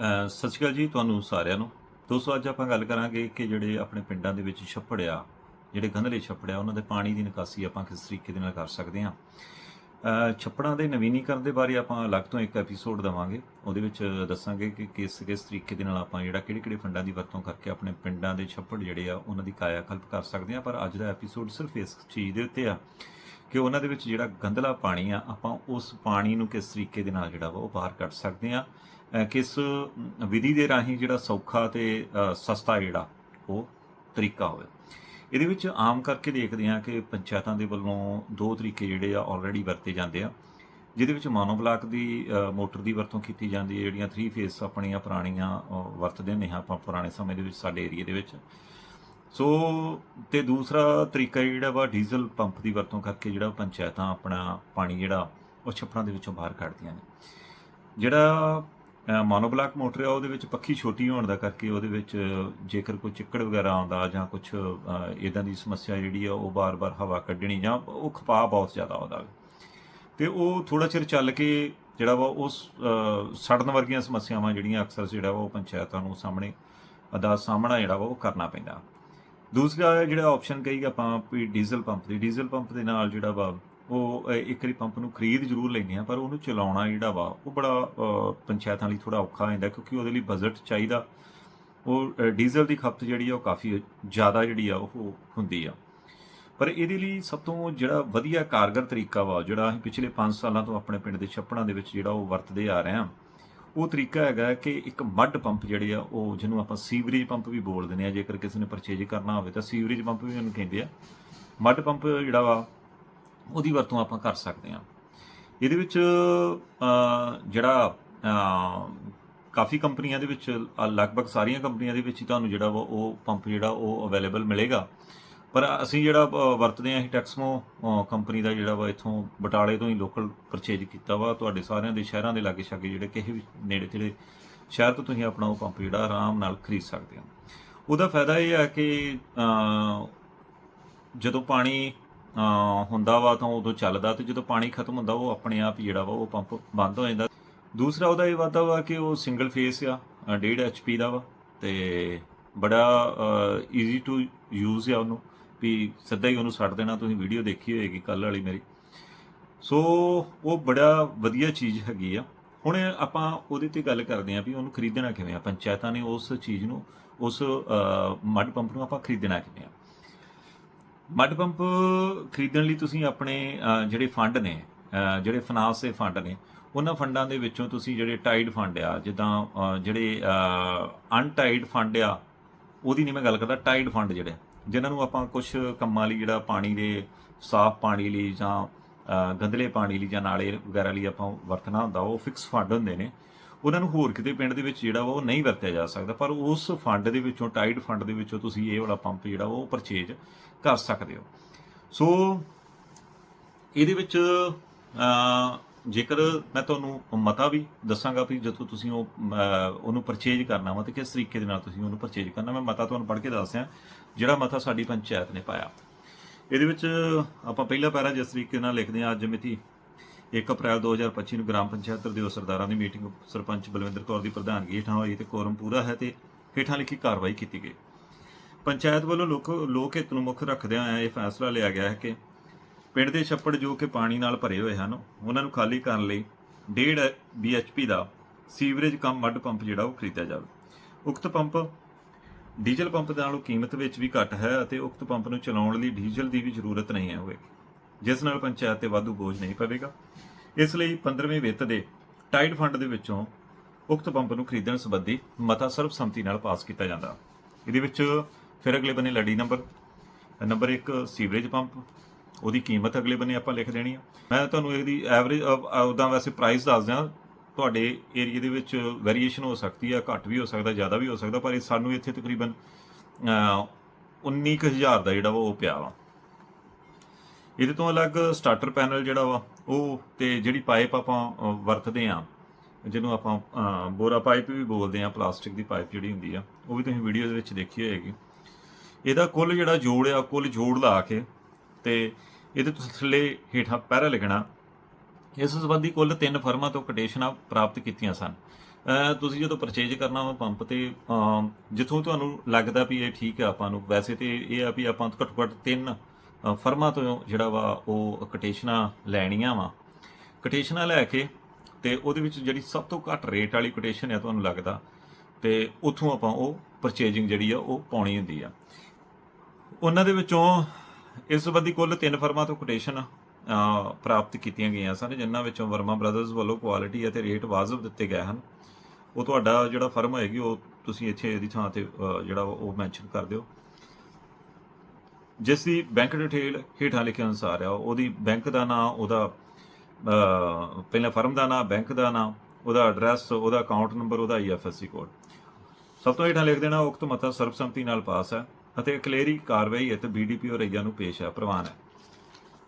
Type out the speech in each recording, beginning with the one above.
ਸਤਿ ਸ਼੍ਰੀ ਅਕਾਲ ਜੀ ਤੁਹਾਨੂੰ ਸਾਰਿਆਂ ਨੂੰ। ਦੋਸਤੋ, ਅੱਜ ਆਪਾਂ ਗੱਲ ਕਰਾਂਗੇ ਕਿ ਜਿਹੜੇ ਆਪਣੇ ਪਿੰਡਾਂ ਦੇ ਵਿੱਚ ਛੱਪੜ ਆ ਜਿਹੜੇ ਗੰਧਲੇ ਛੱਪੜ ਆ ਉਹਨਾਂ ਦੇ ਪਾਣੀ ਦੀ ਨਿਕਾਸੀ ਆਪਾਂ ਕਿਸ ਤਰੀਕੇ ਦੇ ਨਾਲ ਕਰ ਸਕਦੇ ਹਾਂ। ਛੱਪੜਾਂ ਦੇ ਨਵੀਨੀਕਰਨ ਦੇ ਬਾਰੇ ਆਪਾਂ ਅਲੱਗ ਤੋਂ ਇੱਕ ਐਪੀਸੋਡ ਦਵਾਂਗੇ। ਉਹਦੇ ਵਿੱਚ ਦੱਸਾਂਗੇ ਕਿ ਕਿਸ ਕਿਸ ਤਰੀਕੇ ਦੇ ਨਾਲ ਆਪਾਂ ਜਿਹੜਾ ਕਿਹੜੇ ਕਿਹੜੇ ਫੰਡਾਂ ਦੀ ਵਰਤੋਂ ਕਰਕੇ ਆਪਣੇ ਪਿੰਡਾਂ ਦੇ ਛੱਪੜ ਜਿਹੜੇ ਆ, ਉਹਨਾਂ ਦੀ ਕਾਇਆ ਕਲਪ ਕਰ ਸਕਦੇ ਹਾਂ। ਪਰ ਅੱਜ ਦਾ ਐਪੀਸੋਡ ਸਿਰਫ ਇਸ ਚੀਜ਼ ਦੇ ਉੱਤੇ ਆ ਕਿ ਉਹਨਾਂ ਦੇ ਵਿੱਚ ਜਿਹੜਾ ਗੰਧਲਾ ਪਾਣੀ ਆ, ਆਪਾਂ ਉਸ ਪਾਣੀ ਨੂੰ ਕਿਸ ਤਰੀਕੇ ਦੇ ਨਾਲ ਜਿਹੜਾ ਵਾ ਉਹ ਬਾਹਰ ਕੱਢ ਸਕਦੇ ਆ ਕਿਸ ਵਿਧੀ ਦੇ ਰਾਹੀਂ ਜਿਹੜਾ ਸੌਖਾ ਤੇ ਸਸਤਾ ਜਿਹੜਾ ਉਹ ਤਰੀਕਾ ਹੋਵੇ। ਇਹਦੇ ਵਿੱਚ ਆਮ ਕਰਕੇ ਦੇਖਦੇ ਹਾਂ ਕਿ ਪੰਚਾਇਤਾਂ ਦੇ ਵੱਲੋਂ ਦੋ ਤਰੀਕੇ ਜਿਹੜੇ ਆ ਆਲਰੇਡੀ ਵਰਤੇ ਜਾਂਦੇ ਆ। ਜਿਹਦੇ ਵਿੱਚ ਮੋਨੋਬਲਾਕ ਦੀ ਮੋਟਰ ਦੀ ਵਰਤੋਂ ਕੀਤੀ ਜਾਂਦੀ ਹੈ, ਜਿਹੜੀਆਂ 3 ਫੇਸ ਆਪਣੀਆਂ ਪੁਰਾਣੀਆਂ ਵਰਤਦੇ ਨੇ ਆਪਾਂ ਪੁਰਾਣੇ ਸਮੇਂ ਦੇ ਵਿੱਚ ਸਾਡੇ ਏਰੀਆ ਦੇ ਵਿੱਚ। ਸੋ, ਤੇ ਦੂਸਰਾ ਤਰੀਕਾ ਜਿਹੜਾ ਵਾ ਡੀਜ਼ਲ ਪੰਪ ਦੀ ਵਰਤੋਂ ਕਰਕੇ ਜਿਹੜਾ ਪੰਚਾਇਤਾਂ ਆਪਣਾ ਪਾਣੀ ਜਿਹੜਾ ਉਹ ਛੱਪੜਾਂ ਦੇ ਵਿੱਚੋਂ ਬਾਹਰ ਕੱਢਦੀਆਂ ਨੇ। ਜਿਹੜਾ ਮੋਨੋਬਲਾਕ ਮੋਟਰ ਆ, ਉਹਦੇ ਵਿੱਚ ਪੱਖੀ ਛੋਟੀ ਹੋਣ ਦਾ ਕਰਕੇ ਉਹਦੇ ਵਿੱਚ ਜੇਕਰ ਕੋਈ ਚਿੱਕੜ ਵਗੈਰਾ ਆਉਂਦਾ ਜਾਂ ਕੁਝ ਇਦਾਂ ਦੀ ਸਮੱਸਿਆ ਜਿਹੜੀ ਆ, ਉਹ ਬਾਰ-ਬਾਰ ਹਵਾ ਕੱਢਣੀ ਜਾਂ ਉਹ ਖਪਾ ਬਹੁਤ ਜ਼ਿਆਦਾ ਆਉਂਦਾ ਤੇ ਉਹ ਥੋੜਾ ਚਿਰ ਚੱਲ ਕੇ ਜਿਹੜਾ ਵਾ, ਉਸ ਸੜਨ ਵਰਗੀਆਂ ਸਮੱਸਿਆਵਾਂ ਜਿਹੜੀਆਂ ਅਕਸਰ ਜਿਹੜਾ ਵਾ, ਉਹ ਪੰਚਾਇਤਾਂ ਨੂੰ ਸਾਹਮਣੇ, ਦਾ ਸਾਹਮਣਾ ਜਿਹੜਾ ਵਾ, ਉਹ ਕਰਨਾ ਪੈਂਦਾ। ਦੂਸਰਾ ਜਿਹੜਾ ਆਪਸ਼ਨ ਕਹੀ ਆਪਾਂ ਵੀ ਡੀਜ਼ਲ ਪੰਪ ਦੀ ਡੀਜ਼ਲ ਪੰਪ ਦੇ ਨਾਲ ਜਿਹੜਾ ਵਾ ਉਹ ਇੱਕ ਵਾਰੀ ਪੰਪ ਨੂੰ ਖਰੀਦ ਜ਼ਰੂਰ ਲੈਂਦੇ ਆ ਪਰ ਉਹਨੂੰ ਚਲਾਉਣਾ ਜਿਹੜਾ ਵਾ, ਉਹ ਬੜਾ ਪੰਚਾਇਤਾਂ ਲਈ ਥੋੜਾ ਔਖਾ ਹੋ ਜਾਂਦਾ, ਕਿਉਂਕਿ ਉਹਦੇ ਲਈ ਬਜਟ ਚਾਹੀਦਾ। ਉਹ ਡੀਜ਼ਲ ਦੀ ਖਪਤ ਜਿਹੜੀ ਆ, ਉਹ ਕਾਫੀ ਜ਼ਿਆਦਾ ਜਿਹੜੀ ਆ, ਉਹ ਹੁੰਦੀ ਆ। ਪਰ ਇਹਦੇ ਲਈ ਸਭ ਤੋਂ ਜਿਹੜਾ ਵਧੀਆ ਕਾਰਗਰ ਤਰੀਕਾ ਵਾ, ਜਿਹੜਾ ਅਸੀਂ ਪਿਛਲੇ 5 ਸਾਲਾਂ ਤੋਂ ਆਪਣੇ ਪਿੰਡ ਦੇ ਛੱਪੜਾਂ ਦੇ ਵਿੱਚ ਜਿਹੜਾ ਉਹ ਵਰਤਦੇ ਆ ਰਹੇ ਹਾਂ, ਉਹ ਤਰੀਕਾ ਹੈਗਾ ਕਿ ਇੱਕ ਮੱਡ ਪੰਪ ਜਿਹੜੇ ਆ, ਉਹ ਜਿਹਨੂੰ ਆਪਾਂ ਸੀਵਰੇਜ ਪੰਪ ਵੀ ਬੋਲ ਦਿੰਦੇ ਆ ਜੇਕਰ ਕਿਸੇ ਨੇ ਪਰਚੇਜ ਕਰਨਾ ਹੋਵੇ ਤਾਂ ਸੀਵਰੇਜ ਪੰਪ ਵੀ ਉਹਨੂੰ ਕਹਿੰਦੇ ਆ। ਮੱਡ ਪੰਪ ਜਿਹੜਾ ਵਾ ਉਹਦੀ ਵਰਤੋਂ ਆਪਾਂ ਕਰ ਸਕਦੇ ਹਾਂ। ਇਹਦੇ ਵਿੱਚ ਜਿਹੜਾ ਕਾਫੀ ਕੰਪਨੀਆਂ ਦੇ ਵਿੱਚ ਲਗਭਗ ਸਾਰੀਆਂ ਕੰਪਨੀਆਂ ਦੇ ਵਿੱਚ ਹੀ ਤੁਹਾਨੂੰ ਜਿਹੜਾ ਵਾ ਉਹ ਪੰਪ ਜਿਹੜਾ ਉਹ ਅਵੇਲੇਬਲ ਮਿਲੇਗਾ। ਪਰ ਅਸੀਂ ਜਿਹੜਾ ਵਰਤਦੇ ਹਾਂ ਅਸੀਂ ਟੈਕਸਮੋ ਕੰਪਨੀ ਦਾ ਜਿਹੜਾ ਵਾ ਇੱਥੋਂ ਬਟਾਲੇ ਤੋਂ ਹੀ ਲੋਕਲ ਪਰਚੇਜ ਕੀਤਾ ਵਾ। ਤੁਹਾਡੇ ਸਾਰਿਆਂ ਦੇ ਸ਼ਹਿਰਾਂ ਦੇ ਲਾਗੇ ਛਾਗੇ ਜਿਹੜੇ ਕਿਸੇ ਵੀ ਨੇੜੇ ਤੇੜੇ ਸ਼ਹਿਰ ਤੋਂ ਤੁਸੀਂ ਆਪਣਾ ਉਹ ਪੰਪ ਜਿਹੜਾ ਆਰਾਮ ਨਾਲ ਖਰੀਦ ਸਕਦੇ ਹੋ। ਉਹਦਾ ਫਾਇਦਾ ਇਹ ਆ ਕਿ ਜਦੋਂ ਪਾਣੀ ਹੁੰਦਾ ਵਾ ਤਾਂ ਉਦੋਂ ਚੱਲਦਾ ਤੇ ਜਦੋਂ ਪਾਣੀ ਖਤਮ ਹੁੰਦਾ ਉਹ ਆਪਣੇ ਆਪ ਹੀ ਜਿਹੜਾ ਵਾ ਉਹ ਪੰਪ ਬੰਦ ਹੋ ਜਾਂਦਾ। ਦੂਸਰਾ ਉਹਦਾ ਇਹ ਵਾਧਾ ਵਾ ਕਿ ਉਹ ਸਿੰਗਲ ਫੇਸ ਆ 1.5 ਐਚਪੀ ਦਾ ਵਾ ਤੇ ਬੜਾ ਈਜ਼ੀ ਟੂ ਯੂਜ਼ ਆ ਉਹਨੂੰ ਵੀ ਸਿੱਧਾ ਹੀ ਉਹਨੂੰ ਛੱਡ ਦੇਣਾ। ਤੁਸੀਂ ਵੀਡੀਓ ਦੇਖੀ ਹੋਏਗੀ ਕੱਲ ਵਾਲੀ ਮੇਰੀ। ਸੋ ਉਹ ਬੜਾ ਵਧੀਆ ਚੀਜ਼ ਹੈਗੀ ਆ। ਹੁਣ ਆਪਾਂ ਉਹਦੇ ਤੇ ਗੱਲ ਕਰਦੇ ਆ ਵੀ ਉਹਨੂੰ ਖਰੀਦਣਾ ਕਿਵੇਂ ਆ। ਪੰਚਾਇਤਾਂ ਨੇ ਉਸ ਚੀਜ਼ ਨੂੰ, ਉਸ ਮੱਡ ਪੰਪ ਨੂੰ ਆਪਾਂ ਖਰੀਦਣਾ ਕਿਵੇਂ ਆ। ਮੱਡ ਪੰਪ ਖਰੀਦਣ ਲਈ ਤੁਸੀਂ ਆਪਣੇ ਜਿਹੜੇ ਫੰਡ ਨੇ ਜਿਹੜੇ ਫਾਈਨਾਂਸ ਦੇ ਫੰਡ ਨੇ ਉਹਨਾਂ ਫੰਡਾਂ ਦੇ ਵਿੱਚੋਂ ਤੁਸੀਂ ਜਿਹੜੇ ਟਾਈਡ ਫੰਡ ਆ ਜਿੱਦਾਂ ਜਿਹੜੇ ਅਨਟਾਈਡ ਫੰਡ ਆ ਉਹਦੀ ਨਹੀਂ ਮੈਂ ਗੱਲ ਕਰਦਾ ਟਾਈਡ ਫੰਡ ਜਿਹੜੇ ਜਿਨ੍ਹਾਂ ਨੂੰ ਆਪਾਂ ਕੁਝ ਕੰਮਾਂ ਲਈ ਜਿਹੜਾ ਪਾਣੀ ਦੇ ਸਾਫ਼ ਪਾਣੀ ਲਈ ਜਾਂ ਅ, ਗੰਧਲੇ ਪਾਣੀ ਲਈ ਜਾਂ ਨਾਲੇ ਵਗੈਰਾ ਲਈ ਆਪਾਂ ਵਰਤਣਾ ਹੁੰਦਾ ਉਹ ਫਿਕਸ ਫੰਡ ਹੁੰਦੇ ਨੇ। ਉਹਨਾਂ ਨੂੰ ਹੋਰ ਕਿਤੇ ਪਿੰਡ ਦੇ ਵਿੱਚ ਜਿਹੜਾ ਵਾ ਉਹ ਨਹੀਂ ਵਰਤਿਆ ਜਾ ਸਕਦਾ, ਪਰ ਉਸ ਫੰਡ ਦੇ ਵਿੱਚੋਂ, ਟਾਈਡ ਫੰਡ ਦੇ ਵਿੱਚੋਂ ਤੁਸੀਂ ਇਹ ਵਾਲਾ ਪੰਪ ਜਿਹੜਾ ਵਾ ਉਹ ਪਰਚੇਜ ਕਰ ਸਕਦੇ ਹੋ। ਸੋ ਇਹਦੇ ਵਿੱਚ ਜੇਕਰ ਮੈਂ ਤੁਹਾਨੂੰ ਮਤਾ ਵੀ ਦੱਸਾਂਗਾ ਵੀ ਜਦੋਂ ਤੁਸੀਂ ਉਹ ਉਹਨੂੰ ਪਰਚੇਜ ਕਰਨਾ ਵਾ ਤੇ ਕਿਸ ਤਰੀਕੇ ਦੇ ਨਾਲ ਤੁਸੀਂ ਉਹਨੂੰ ਪਰਚੇਜ ਕਰਨਾ, ਮੈਂ ਮਤਾ ਤੁਹਾਨੂੰ ਪੜ੍ਹ ਕੇ ਦੱਸਦਿਆਂ ਜਿਹੜਾ ਮਤਾ ਸਾਡੀ ਪੰਚਾਇਤ ਨੇ ਪਾਇਆ। ਇਹਦੇ ਵਿੱਚ ਆਪਾਂ ਪਹਿਲਾ ਪੈਰਾ ਜਿਸ ਤਰੀਕੇ ਨਾਲ ਲਿਖਦੇ ਹਾਂ, ਅੱਜ ਮਿਤੀ 1 ਅਪ੍ਰੈਲ 2025 ਨੂੰ ਗ੍ਰਾਮ ਪੰਚਾਇਤ ਦੇ ਸਰਦਾਰਾਂ ਦੀ ਮੀਟਿੰਗ ਸਰਪੰਚ ਬਲਵਿੰਦਰ ਕੌਰ ਦੀ ਪ੍ਰਧਾਨਗੀ ਹੇਠਾਂ ਹੋਈ ਤੇ ਕੋਰਮ ਪੂਰਾ ਹੈ ਤੇ ਹੇਠਾਂ ਲਿਖੀ ਕਾਰਵਾਈ ਕੀਤੀ ਗਈ। ਪੰਚਾਇਤ ਵੱਲੋਂ ਲੋਕ ਲੋਕ ਹਿੱਤ ਨੂੰ ਮੁੱਖ ਰੱਖਦਿਆਂ ਇਹ ਫੈਸਲਾ ਲਿਆ ਗਿਆ ਹੈ ਕਿ ਪਿੰਡ ਦੇ ਛੱਪੜ ਜੋ ਕਿ ਪਾਣੀ ਨਾਲ ਭਰੇ ਹੋਏ ਹਨ, ਉਹਨਾਂ ਨੂੰ ਖਾਲੀ ਕਰਨ ਲਈ 1.5 BHP ਦਾ ਸੀਵਰੇਜ ਕਮ ਮੱਡ ਪੰਪ ਜਿਹੜਾ ਉਹ ਖਰੀਦਿਆ ਜਾਵੇ। ਉਕਤ ਪੰਪ ਡੀਜ਼ਲ ਪੰਪ ਨਾਲੋਂ ਕੀਮਤ ਵਿੱਚ ਵੀ ਘੱਟ ਹੈ ਅਤੇ ਉਕਤ ਪੰਪ ਨੂੰ ਚਲਾਉਣ ਲਈ ਡੀਜ਼ਲ ਦੀ ਵੀ ਜ਼ਰੂਰਤ ਨਹੀਂ ਹੈ ਹੋਵੇਗੀ। ਜਿਸ ਨਾਲ ਪੰਚਾਇਤ ਤੇ ਵਾਧੂ ਬੋਝ ਨਹੀਂ ਪਵੇਗਾ। ਇਸ ਲਈ 15ਵੇਂ ਵਿੱਤ ਦੇ ਟਾਈਡ ਫੰਡ ਦੇ ਵਿੱਚੋਂ ਉਕਤ ਪੰਪ ਨੂੰ ਖਰੀਦਣ ਸੰਬੰਧੀ ਮਤਾ ਸਰਬਸੰਮਤੀ ਨਾਲ ਪਾਸ ਕੀਤਾ ਜਾਂਦਾ। ਇਹਦੇ ਵਿੱਚ ਫਿਰ ਅਗਲੇ ਬੰਨੇ ਲੜੀ ਨੰਬਰ ਨੰਬਰ 1 ਸੀਵਰੇਜ ਪੰਪ ਉਹਦੀ ਕੀਮਤ ਅਗਲੇ ਬੰਨੇ ਆਪਾਂ ਲਿਖ ਦੇਣੀ ਆ। ਮੈਂ ਤੁਹਾਨੂੰ ਇਹਦੀ ਐਵਰੇਜ ਉਹਦਾ ਵੈਸੇ ਪ੍ਰਾਈਸ ਦੱਸ ਦਿਆਂ ਤੁਹਾਡੇ ਏਰੀਆ ਦੇ ਵਿੱਚ ਵੇਰੀਏਸ਼ਨ ਹੋ ਸਕਦੀ ਆ ਘੱਟ ਵੀ ਹੋ ਸਕਦਾ ਜ਼ਿਆਦਾ ਵੀ ਹੋ ਸਕਦਾ ਪਰ ਸਾਨੂੰ ਇੱਥੇ ਤਕਰੀਬਨ ਅਹ, 19000 ਦਾ ਜਿਹੜਾ ਵਾ ਉਹ ਪਿਆ ਵਾ। ਇਹਦੇ ਤੋਂ ਅਲੱਗ ਸਟਾਰਟਰ ਪੈਨਲ ਜਿਹੜਾ ਵਾ, ਉਹ ਤੇ ਜਿਹੜੀ ਪਾਈਪ ਆਪਾਂ ਵਰਤਦੇ ਆ, ਜਿਹਨੂੰ ਆਪਾਂ ਬੋਰਾ ਪਾਈਪ ਵੀ ਬੋਲਦੇ ਆ ਪਲਾਸਟਿਕ ਦੀ ਪਾਈਪ ਜਿਹੜੀ ਹੁੰਦੀ ਆ, ਉਹ ਵੀ ਤੁਸੀਂ ਵੀਡੀਓ ਦੇ ਵਿੱਚ ਦੇਖੀ ਹੋਏਗੀ। ਇਹਦਾ ਕੁੱਲ ਜਿਹੜਾ ਜੋੜ ਆ, ਕੁੱਲ ਜੋੜ ਲਾ ਕੇ ਤੇ ਇਹਦੇ ਤੋਂ ਥੱਲੇ ਹੇਠਾਂ ਪੈਰਾ ਲਿਖਣਾ ਇਸ ਸੰਬੰਧੀ ਕੁੱਲ ਤਿੰਨ ਫਰਮਾਂ ਤੋਂ ਕੋਟੇਸ਼ਨਾਂ ਪ੍ਰਾਪਤ ਕੀਤੀਆਂ ਸਨ। ਤੁਸੀਂ ਜਦੋਂ ਪਰਚੇਜ ਕਰਨਾ ਵਾ ਪੰਪ ਤੇ ਜਿੱਥੋਂ ਤੁਹਾਨੂੰ ਲੱਗਦਾ ਵੀ ਇਹ ਠੀਕ ਆ ਆਪਾਂ ਨੂੰ, ਵੈਸੇ ਤੇ ਇਹ ਆ ਵੀ ਆਪਾਂ ਘੱਟੋ ਘੱਟ ਤਿੰਨ ਫਰਮਾਂ ਤੋਂ ਜਿਹੜਾ ਵਾ ਉਹ ਕੋਟੇਸ਼ਨਾਂ ਲੈਣੀਆਂ ਵਾ। ਕੋਟੇਸ਼ਨਾਂ ਲੈ ਕੇ ਤੇ ਉਹਦੇ ਵਿੱਚ ਜਿਹੜੀ ਸਭ ਤੋਂ ਘੱਟ ਰੇਟ ਵਾਲੀ ਕੋਟੇਸ਼ਨ ਹੈ ਤੁਹਾਨੂੰ ਲੱਗਦਾ ਤੇ ਉੱਥੋਂ ਆਪਾਂ ਉਹ ਪਰਚੇਜਿੰਗ ਜਿਹੜੀ ਆ ਉਹ ਪਾਉਣੀ ਹੁੰਦੀ ਆ। ਉਹਨਾਂ ਦੇ ਵਿੱਚੋਂ ਇਸ ਸੰਬੰਧੀ ਕੁੱਲ ਤਿੰਨ ਫਰਮਾਂ ਤੋਂ ਕੋਟੇਸ਼ਨ ਪ੍ਰਾਪਤ ਕੀਤੀਆਂ ਗਈਆਂ ਸਨ ਜਿਨ੍ਹਾਂ ਵਿੱਚੋਂ ਵਰਮਾ ਬ੍ਰਦਰਜ਼ ਵੱਲੋਂ ਕੁਆਲਿਟੀ ਅਤੇ ਰੇਟ ਵਾਜਬ ਦਿੱਤੇ ਗਏ ਹਨ। ਉਹ ਤੁਹਾਡਾ ਜਿਹੜਾ ਫਰਮ ਹੋਏਗੀ ਉਹ ਤੁਸੀਂ ਇੱਥੇ ਇਹਦੀ ਥਾਂ ਤੇ ਅ, ਜਿਹੜਾ ਉਹ ਮੈਂਸ਼ਨ ਕਰ ਦਿਓ। ਜਿਸ ਦੀ ਬੈਂਕ ਡਿਟੇਲ ਹੇਠਾਂ ਲਿਖੇ ਅਨੁਸਾਰ ਆ, ਉਹਦੀ ਬੈਂਕ ਦਾ ਨਾਮ ਉਹਦਾ ਪਹਿਲਾਂ ਫਰਮ ਦਾ ਨਾਮ ਬੈਂਕ ਦਾ ਨਾਮ ਉਹਦਾ ਐਡਰੈਸ, ਉਹਦਾ ਅਕਾਊਂਟ ਨੰਬਰ, ਉਹਦਾ ਆਈਐਫਐਸਸੀ ਕੋਡ। ਸਭ ਤੋਂ ਹੇਠਾਂ ਲਿਖ ਦੇਣਾ, ਉਕਤ ਮਤਾ ਸਰਬਸੰਮਤੀ ਨਾਲ ਪਾਸ ਹੈ ਅਤੇ ਕਲੇਰੀ ਕਾਰਵਾਈ ਅਤੇ ਬੀਡੀਪੀਓ ਰਈਆ ਨੂੰ ਪੇਸ਼ ਹੈ, ਪ੍ਰਵਾਨ ਹੈ।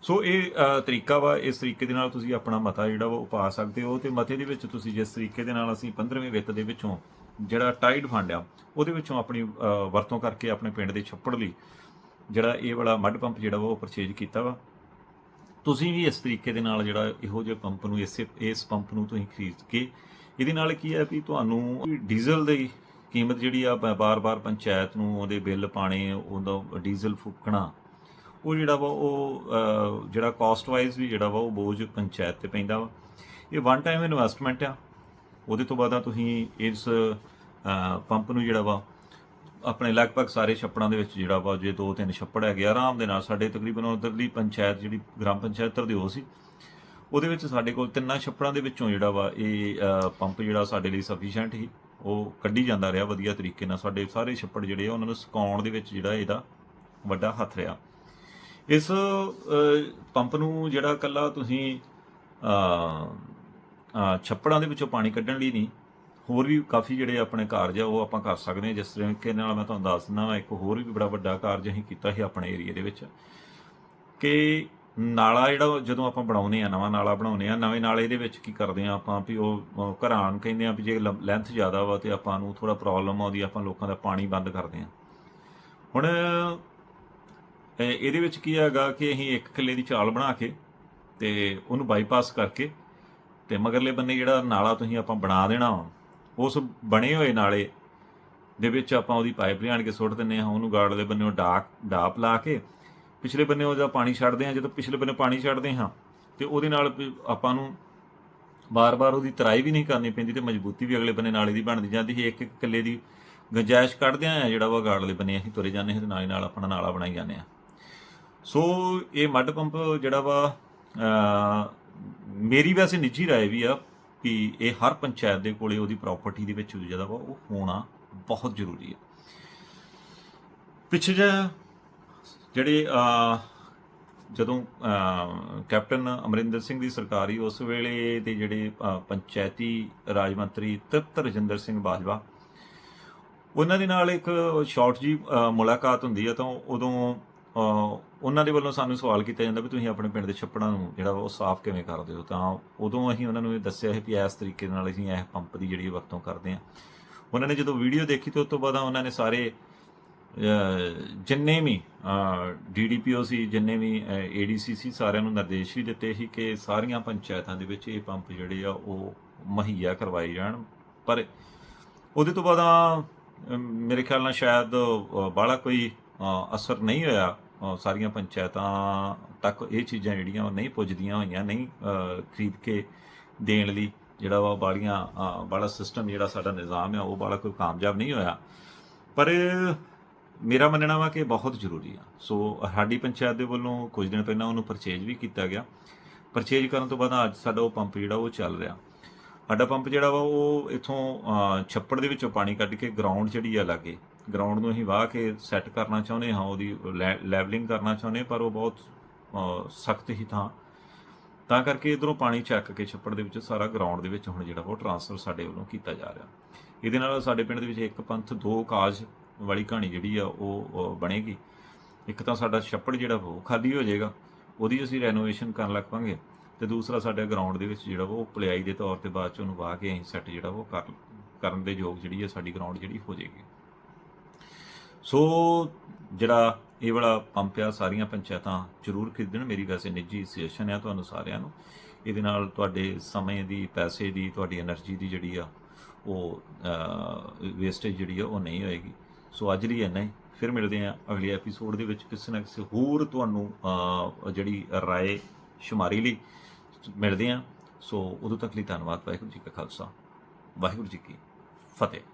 ਸੋ ਇਹ ਤਰੀਕਾ ਵਾ, ਇਸ ਤਰੀਕੇ ਦੇ ਨਾਲ ਤੁਸੀਂ ਆਪਣਾ ਮਤਾ ਜਿਹੜਾ ਵਾ, ਉਹ ਪਾ ਸਕਦੇ ਹੋ ਤੇ ਮਤੇ ਦੇ ਵਿੱਚ ਤੁਸੀਂ ਜਿਸ ਤਰੀਕੇ ਦੇ ਨਾਲ ਅਸੀਂ 15ਵੇਂ ਵਿੱਤ ਦੇ ਵਿੱਚੋਂ ਜਿਹੜਾ ਟਾਈਡ ਫੰਡ ਆ, ਉਹਦੇ ਵਿੱਚੋਂ ਆਪਣੀ ਵਰਤੋਂ ਕਰਕੇ ਆਪਣੇ ਪਿੰਡ ਦੇ ਛੱਪੜ ਲਈ ਜਿਹੜਾ ਇਹ ਵਾਲਾ ਮੱਡ ਪੰਪ ਜਿਹੜਾ ਵਾ ਉਹ ਪਰਚੇਜ ਕੀਤਾ ਵਾ। ਤੁਸੀਂ ਵੀ ਇਸ ਤਰੀਕੇ ਦੇ ਨਾਲ ਜਿਹੜਾ ਇਹੋ ਜਿਹੇ ਪੰਪ ਨੂੰ ਇਸੇ, ਇਸ ਪੰਪ ਨੂੰ ਤੁਸੀਂ ਖਰੀਦ ਕੇ ਇਹਦੇ ਨਾਲ ਕੀ ਹੈ ਵੀ ਤੁਹਾਨੂੰ ਡੀਜ਼ਲ ਦੀ ਕੀਮਤ ਜਿਹੜੀ ਆ ਬਾਰ-ਬਾਰ ਪੰਚਾਇਤ ਨੂੰ ਉਹਦੇ ਬਿੱਲ ਪਾਣੇ ਉਹਦਾ ਡੀਜ਼ਲ ਫੂਕਣਾ, ਉਹ ਜਿਹੜਾ ਵਾ ਉਹ ਜਿਹੜਾ ਕਾਸਟ ਵਾਈਜ਼ ਵੀ ਜਿਹੜਾ ਵਾ ਉਹ ਬੋਝ ਪੰਚਾਇਤ ਤੇ ਪੈਂਦਾ ਵਾ। ਇਹ ਵਨ ਟਾਈਮ ਇਨਵੈਸਟਮੈਂਟ ਆ। ਉਹਦੇ ਤੋਂ ਬਾਅਦ ਤੁਸੀਂ ਇਸ ਪੰਪ ਨੂੰ ਜਿਹੜਾ ਵਾ ਆਪਣੇ ਲਗਭਗ ਸਾਰੇ ਛੱਪੜਾਂ ਦੇ ਵਿੱਚ ਜਿਹੜਾ ਵਾ, ਜੇ ਦੋ ਤਿੰਨ ਛੱਪੜ ਹੈਗੇ ਆਰਾਮ ਦੇ ਨਾਲ ਸਾਡੇ ਤਕਰੀਬਨ ਉਧਰਲੀ ਪੰਚਾਇਤ ਜਿਹੜੀ ਗ੍ਰਾਮ ਪੰਚਾਇਤ ਦੇ ਤਰਦਿਓ ਸੀ। ਉਹਦੇ ਵਿੱਚ ਸਾਡੇ ਕੋਲ ਤਿੰਨਾਂ ਛੱਪੜਾਂ ਦੇ ਵਿੱਚੋਂ ਜਿਹੜਾ ਵਾ, ਇਹ ਪੰਪ ਜਿਹੜਾ ਸਾਡੇ ਲਈ ਸਫੀਸ਼ੀਐਂਟ ਸੀ। ਉਹ ਕੱਢੀ ਜਾਂਦਾ ਰਿਹਾ ਵਧੀਆ ਤਰੀਕੇ ਨਾਲ। ਸਾਡੇ ਸਾਰੇ ਛੱਪੜ ਜਿਹੜੇ ਆ, ਉਹਨਾਂ ਨੂੰ ਸੁਕਾਉਣ ਦੇ ਵਿੱਚ ਜਿਹੜਾ ਇਹਦਾ ਵੱਡਾ ਹੱਥ ਰਿਹਾ। ਇਸ ਪੰਪ ਨੂੰ ਜਿਹੜਾ ਕੱਲਾ ਤੁਸੀਂ ਛੱਪੜਾਂ ਦੇ ਵਿੱਚੋਂ ਪਾਣੀ ਕੱਢਣ ਲਈ ਨਹੀਂ ਹੋਰ ਵੀ ਕਾਫੀ ਜਿਹੜੇ ਆਪਣੇ ਕਾਰਜ ਆ ਉਹ ਆਪਾਂ ਕਰ ਸਕਦੇ ਹਾਂ ਜਿਸ ਤਰੀਕੇ ਨਾਲ ਮੈਂ ਤੁਹਾਨੂੰ ਦੱਸ ਦਿੰਦਾ ਵਾਂ ਇੱਕ ਹੋਰ ਵੀ ਬੜਾ ਵੱਡਾ ਕਾਰਜ ਅਸੀਂ ਕੀਤਾ ਸੀ ਆਪਣੇ ਏਰੀਆ ਦੇ ਵਿੱਚ ਕਿ ਨਾਲਾ ਜਿਹੜਾ ਜਦੋਂ ਆਪਾਂ ਬਣਾਉਨੇ ਆ ਨਵਾਂ ਨਾਲਾ ਬਣਾਉਨੇ ਆ ਨਵੇਂ ਨਾਲੇ ਦੇ ਵਿੱਚ ਕੀ ਕਰਦੇ ਆ ਆਪਾਂ ਵੀ ਉਹ ਘਰਾਂ ਨੂੰ ਕਹਿੰਦੇ ਆ ਵੀ ਜੇ ਲੈਂਥ ਜ਼ਿਆਦਾ ਵਾ ਤੇ ਆਪਾਂ ਨੂੰ ਥੋੜਾ ਪ੍ਰੋਬਲਮ ਆਉਂਦੀ ਆਪਾਂ ਲੋਕਾਂ ਦਾ ਪਾਣੀ ਬੰਦ ਕਰਦੇ ਆ ਹੁਣ ਇਹਦੇ ਵਿੱਚ ਕੀ ਹੈਗਾ ਕਿ ਅਸੀਂ ਇੱਕ ਕਿੱਲੇ ਦੀ ਚਾਲ ਬਣਾ ਕੇ ਤੇ ਉਹਨੂੰ ਬਾਈਪਾਸ ਕਰਕੇ ਤੇ ਮਗਰਲੇ ਬੰਨੇ ਜਿਹੜਾ ਨਾਲਾ ਤੁਸੀਂ ਆਪਾਂ ਬਣਾ ਦੇਣਾ ਵਾ, ਉਸ ਬਣੇ ਹੋਏ ਨਾਲੇ ਦੇ ਵਿੱਚ ਆਪਾਂ ਉਹਦੀ ਪਾਈਪ ਲਿਆਣ ਕੇ ਸੁੱਟ ਦਿੰਨੇ ਆ ਉਹਨੂੰ ਗਾਰਡ ਦੇ ਬੰਨੇੋਂ ਡਾਕ, ਡਾਪ ਲਾ ਕੇ ਪਿਛਲੇ ਬੰਨੇ ਉਹਦਾ ਪਾਣੀ ਛੱਡਦੇ ਆ ਜਦੋਂ ਪਿਛਲੇ ਬੰਨੇ ਪਾਣੀ ਛੱਡਦੇ ਹਾਂ ਤੇ ਉਹਦੇ ਨਾਲ ਆਪਾਂ ਨੂੰ ਬਾਰ-ਬਾਰ ਉਹਦੀ ਤਰਾਈ ਵੀ ਨਹੀਂ ਕਰਨੀ ਪੈਂਦੀ ਤੇ ਮਜ਼ਬੂਤੀ ਵੀ ਅਗਲੇ ਬੰਨੇ ਨਾਲੇ ਦੀ ਬਣਦੀ ਜਾਂਦੀ ਹੈ ਇੱਕ ਇੱਕ ਕਿੱਲੇ ਦੀ ਗੰਜਾਇਸ਼ ਕੱਢਦੇ ਆ ਜਿਹੜਾ ਉਹ ਗਾਰਡਲੇ ਬੰਨੇ ਅਸੀਂ ਤੁਰੇ ਜਾਂਦੇ ਹਾਂ ਤੇ ਨਾਲ ਨਾਲ ਆਪਣਾ ਨਾਲਾ ਬਣਾਈ ਜਾਂਦੇ ਆ ਸੋ ਇਹ ਮੱਡ ਪੰਪ ਜਿਹੜਾ ਵਾ ਮੇਰੀ ਵੈਸੇ ਨਿੱਜੀ ਰਾਏ ਵੀ ਆ ਕਿ ਇਹ ਹਰ ਪੰਚਾਇਤ ਦੇ ਕੋਲੇ ਉਹਦੀ ਪ੍ਰਾਪਰਟੀ ਦੇ ਵਿੱਚ ਜਿਹੜਾ ਵਾ, ਉਹ ਹੋਣਾ ਬਹੁਤ ਜ਼ਰੂਰੀ ਹੈ। ਪਿੱਛੇ ਜਿਹਾ ਜਿਹੜੇ ਜਦੋਂ ਕੈਪਟਨ ਅਮਰਿੰਦਰ ਸਿੰਘ ਦੀ ਸਰਕਾਰੀ ਉਸ ਵੇਲੇ ਦੇ ਜਿਹੜੇ ਪੰਚਾਇਤੀ ਰਾਜ ਮੰਤਰੀ ਤ੍ਰਿਪਤ ਰਜਿੰਦਰ ਸਿੰਘ ਬਾਜਵਾ, ਉਹਨਾਂ ਦੇ ਨਾਲ ਇੱਕ ਸ਼ਾਰਟ ਜੀ ਮੁਲਾਕਾਤ ਹੁੰਦੀ ਹੈ ਤਾਂ ਉਦੋਂ ਉਹਨਾਂ ਦੇ ਵੱਲੋਂ ਸਾਨੂੰ ਸਵਾਲ ਕੀਤਾ ਜਾਂਦਾ ਵੀ ਤੁਸੀਂ ਆਪਣੇ ਪਿੰਡ ਦੇ ਛੱਪੜਾਂ ਨੂੰ ਜਿਹੜਾ ਵਾ ਉਹ ਸਾਫ਼ ਕਿਵੇਂ ਕਰਦੇ ਹੋ? ਤਾਂ ਉਦੋਂ ਅਸੀਂ ਉਹਨਾਂ ਨੂੰ ਇਹ ਦੱਸਿਆ ਸੀ ਵੀ ਇਸ ਤਰੀਕੇ ਨਾਲ ਅਸੀਂ ਇਹ ਪੰਪ ਦੀ ਜਿਹੜੀ ਵਰਤੋਂ ਕਰਦੇ ਹਾਂ। ਉਹਨਾਂ ਨੇ ਜਦੋਂ ਵੀਡੀਓ ਦੇਖੀ ਤੇ ਉਸ ਤੋਂ ਬਾਅਦ ਉਹਨਾਂ ਨੇ ਸਾਰੇ ਜਿੰਨੇ ਵੀ ਡੀਡੀਪੀਓ ਸੀ, ਜਿੰਨੇ ਵੀ ਏਡੀਸੀ ਸੀ ਸਾਰਿਆਂ ਨੂੰ ਨਿਰਦੇਸ਼ ਵੀ ਦਿੱਤੇ ਸੀ ਕਿ ਸਾਰੀਆਂ ਪੰਚਾਇਤਾਂ ਦੇ ਵਿੱਚ ਇਹ ਪੰਪ ਜਿਹੜੇ ਆ ਉਹ ਮੁਹੱਈਆ ਕਰਵਾਏ ਜਾਣ। ਪਰ ਉਹਦੇ ਤੋਂ ਬਾਅਦ ਮੇਰੇ ਖਿਆਲ ਨਾਲ ਸ਼ਾਇਦ ਬਾਹਲਾ ਕੋਈ ਅਸਰ ਨਹੀਂ ਹੋਇਆ। ਸਾਰੀਆਂ ਪੰਚਾਇਤਾਂ ਤੱਕ ਇਹ ਚੀਜ਼ਾਂ ਜਿਹੜੀਆਂ ਉਹ ਨਹੀਂ ਪੁੱਜਦੀਆਂ ਹੋਈਆਂ, ਨਹੀਂ ਖਰੀਦ ਕੇ ਦੇਣ ਲਈ ਜਿਹੜਾ ਵਾ ਬਾੜੀਆਂ ਬਾੜਾ ਸਿਸਟਮ ਜਿਹੜਾ ਸਾਡਾ ਨਿਜ਼ਾਮ ਆ, ਉਹ ਬਾਲਾ ਕੋਈ ਕਾਮਯਾਬ ਨਹੀਂ ਹੋਇਆ। ਪਰ ਮੇਰਾ ਮੰਨਣਾ ਵਾ ਕਿ ਬਹੁਤ ਜ਼ਰੂਰੀ ਆ। ਸੋ ਸਾਡੀ ਪੰਚਾਇਤ ਦੇ ਵੱਲੋਂ ਕੁਝ ਦਿਨ ਪਹਿਲਾਂ ਉਹਨੂੰ ਪਰਚੇਜ ਵੀ ਕੀਤਾ ਗਿਆ। ਪਰਚੇਜ ਕਰਨ ਤੋਂ ਬਾਅਦ ਅੱਜ ਸਾਡਾ ਉਹ ਪੰਪ ਜਿਹੜਾ ਉਹ ਚੱਲ ਰਿਹਾ। ਸਾਡਾ ਪੰਪ ਜਿਹੜਾ ਵਾ ਉਹ ਇਥੋਂ ਛੱਪੜ ਦੇ ਵਿੱਚੋਂ ਪਾਣੀ ਕੱਢ ਕੇ ਗਰਾਊਂਡ ਜਿਹੜੀ ਆ ਲਾਗੇ। ਗਰਾਊਂਡ ਨੂੰ ਅਸੀਂ ਵਾਹ ਕੇ ਸੈੱਟ ਕਰਨਾ ਚਾਹੁੰਦੇ ਹਾਂ, ਉਹਦੀ ਲੈਵਲਿੰਗ ਕਰਨਾ ਚਾਹੁੰਦੇ ਪਰ ਉਹ ਬਹੁਤ ਸਖਤ ਹੀ ਥਾਂ। ਤਾਂ ਕਰਕੇ ਇਧਰੋਂ ਪਾਣੀ ਚੱਕ ਕੇ ਛੱਪੜ ਦੇ ਵਿੱਚ ਸਾਰਾ ਗਰਾਊਂਡ ਦੇ ਵਿੱਚ ਹੁਣ ਜਿਹੜਾ ਵਾ ਉਹ ਟਰਾਂਸਫਰ ਸਾਡੇ ਵੱਲੋਂ ਕੀਤਾ ਜਾ ਰਿਹਾ। ਇਹਦੇ ਨਾਲ ਸਾਡੇ ਪਿੰਡ ਦੇ ਵਿੱਚ ਇੱਕ ਪੰਥ, ਦੋ ਕਾਜ ਵਾਲੀ ਕਹਾਣੀ ਜਿਹੜੀ ਆ, ਉਹ ਬਣੇਗੀ। ਇੱਕ ਤਾਂ ਸਾਡਾ ਛੱਪੜ ਜਿਹੜਾ ਵਾ ਉਹ ਖਾਲੀ ਹੋ ਜਾਏਗਾ, ਉਹਦੀ ਅਸੀਂ ਰੈਨੋਵੇਸ਼ਨ ਕਰਨ ਲੱਗ ਪਾਂਗੇ ਤੇ ਦੂਸਰਾ ਸਾਡੇ ਗਰਾਊਂਡ ਦੇ ਵਿੱਚ ਜਿਹੜਾ ਵਾ ਉਹ ਪਲਿਆਈ ਦੇ ਤੌਰ ਤੇ ਬਾਅਦ ਚ ਉਹਨੂੰ ਵਾਹ ਕੇ ਅਸੀਂ ਸੈੱਟ ਜਿਹੜਾ ਉਹ ਕਰ, ਕਰਨ ਦੇ ਯੋਗ ਜਿਹੜੀ ਹੈ ਸਾਡੀ ਗਰਾਊਂਡ ਜਿਹੜੀ ਹੋ ਜਾਏਗੀ। ਸੋ ਜਿਹੜਾ ਇਹ ਵਾਲਾ ਪੰਪ ਆ, ਸਾਰੀਆਂ ਪੰਚਾਇਤਾਂ ਜ਼ਰੂਰ ਖਰੀਦਣ। ਮੇਰੀ ਵੈਸੇ ਨਿੱਜੀ ਸੁਜੈਸ਼ਨ ਆ ਤੁਹਾਨੂੰ ਸਾਰਿਆਂ ਨੂੰ। ਇਹਦੇ ਨਾਲ ਤੁਹਾਡੇ ਸਮੇਂ ਦੀ, ਪੈਸੇ ਦੀ, ਤੁਹਾਡੀ એનર્ਜੀ ਦੀ ਜਿਹੜੀ ਆ, ਉਹ ਵੇਸਟੇਜ ਜਿਹੜੀ ਆ, ਉਹ ਨਹੀਂ ਹੋਏਗੀ। ਸੋ ਅੱਜ ਲਈ ਇੰਨਾ ਹੀ। ਫਿਰ ਮਿਲਦੇ ਆ ਅਗਲੇ ਐਪੀਸੋਡ ਦੇ ਵਿੱਚ ਕਿਸੇ ਨਾ ਕਿਸੇ ਹੋਰ ਤੁਹਾਨੂੰ ਜਿਹੜੀ ਰਾਏ ਸ਼ੁਮਾਰੀ ਲਈ ਮਿਲਦੇ ਆ। ਸੋ ਉਦੋਂ ਤੱਕ ਲਈ ਧੰਨਵਾਦ, ਵਾਹਿਗੁਰੂ ਜੀ ਕਾ ਖਾਲਸਾ। ਵਾਹਿਗੁਰੂ ਜੀ ਕੀ ਫਤਿਹ।